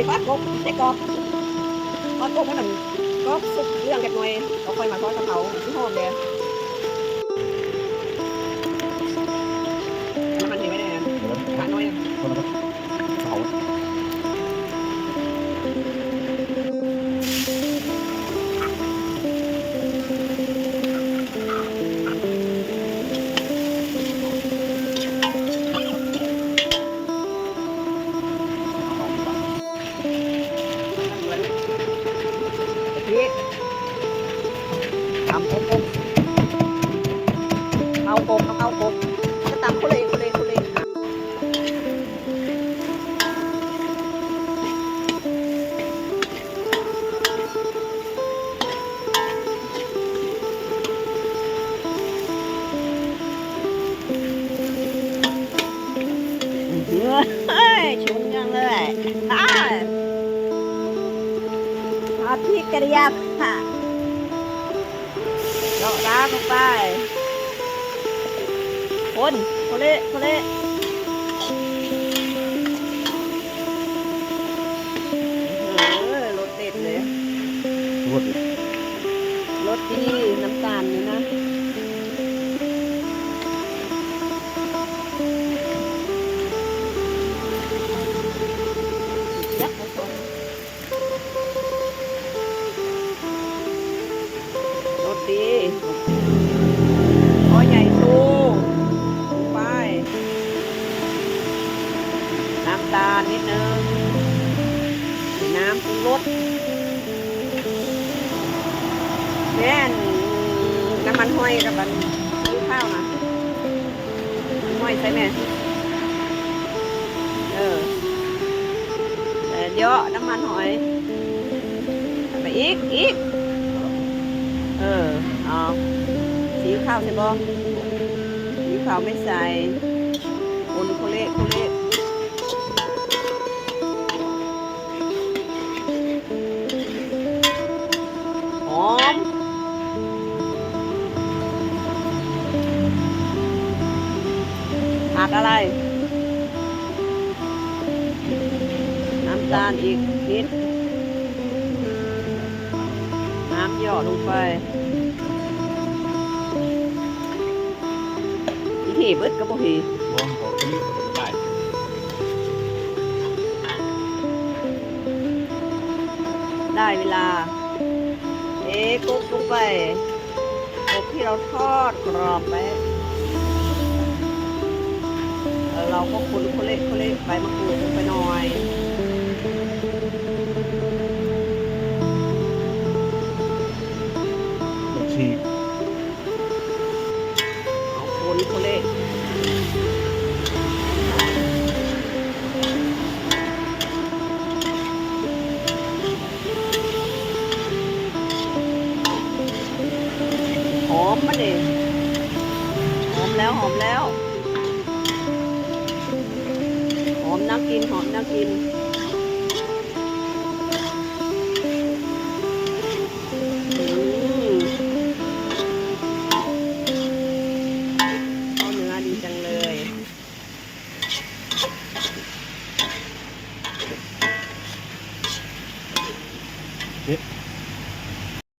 ยบ้านกบได้กรอบฟานกบมันก็สุกเรื่องกันหน่อยเราคอยมาทอดกะเพราที่หอมเลย ทำกบกบเอากบเอากบจะตำคุเลยคุเลยคุเลยเฮ้ยชุนยังเลยอ่าอดพริกกระเทียมค่ะ ดอกร้านลงไป คนโคเละโคเละเออรสเด็ดเลยรวดรสดี น้ำตาลนี่นะ นิดนึงน้ำปรุงรสแม่นน้ำมันห้อยกับมันซื้อข้าวนะห้อยใช่ไหมเออแต่เยอะน้ำมันหอยไปอีกอีกเออเอาสีข้าวใช่บ่สีข้าวไม่ใส่คนโคเละโคเละ ผัดอะไร น้ำตาลอีกนิด น้ำหยอดลงไปอีถีเบิดก็บ่ทีได้ได้เวลา เอ๊ะกุ๊กลงไปกบที่เราทอดกรอบไป เราก็คุ้นโคเละโคเละใบมะกรูดลงไปหน่อยลูกชีเอาคนโคเละหอมมาดิหอมแล้วหอมแล้ว อมน่ากินหอมน่ากินข้าวเนื้อดีจังเลยเนี่ย